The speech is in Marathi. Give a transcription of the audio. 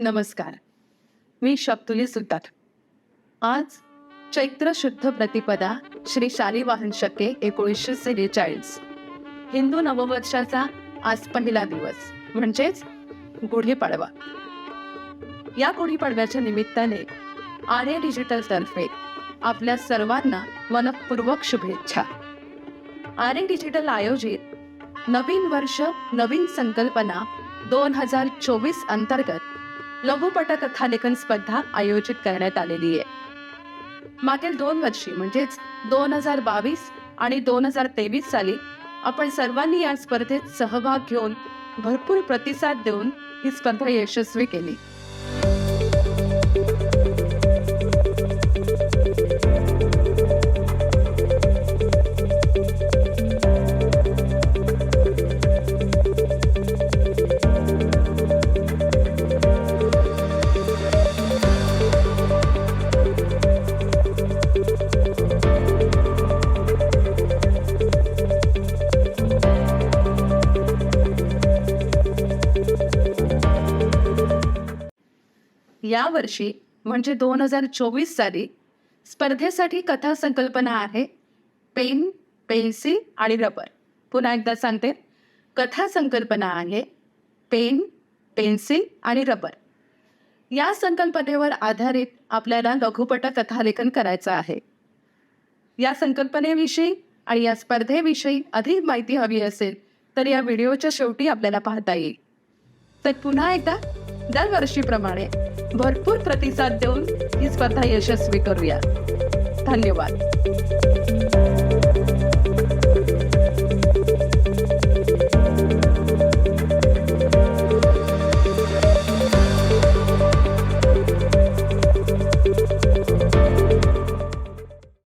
नमस्कार. मी शब्दुली सुतार आज चैत्र शुद्ध प्रतिपदा श्री शालीवाहन शके एकोणीसशे सेहेचाळीस. हिंदू नववर्षाचा आज पहिला दिवस म्हणजेच गुढीपाडवा. या गुढीपाडव्याच्या निमित्ताने आर्य डिजिटल तर्फे आपल्या सर्वांना मनपूर्वक शुभेच्छा. आर्य डिजिटल आयोजित नवीन वर्ष नवीन संकल्पना दोन हजार चोवीस अंतर्गत लघुपटकथालेखन स्पर्धा आयोजित करण्यात आलेली आहे. मागील दोन वर्षी म्हणजेच दोन हजार बावीस आणि दोन हजार तेवीस साली आपण सर्वांनी या स्पर्धेत सहभाग घेऊन भरपूर प्रतिसाद देऊन ही स्पर्धा यशस्वी केली. यावर्षी म्हणजे दोन हजार चोवीस साली स्पर्धेसाठी कथा संकल्पना आहे पेन पेन्सिल आणि रबर. पुन्हा एकदा सांगते. कथा संकल्पना आहे पेन पेन्सिल आणि रबर. या संकल्पनेवर आधारित आपल्याला लघुपट कथालेखन करायचं आहे. या संकल्पनेविषयी आणि या स्पर्धेविषयी अधिक माहिती हवी असेल तर या व्हिडिओच्या शेवटी आपल्याला पाहता येईल. तर पुन्हा एकदा दरवर्षीप्रमाणे भरपूर प्रतिसाद देऊन ही स्पर्धा यशस्वी करूया. धन्यवाद.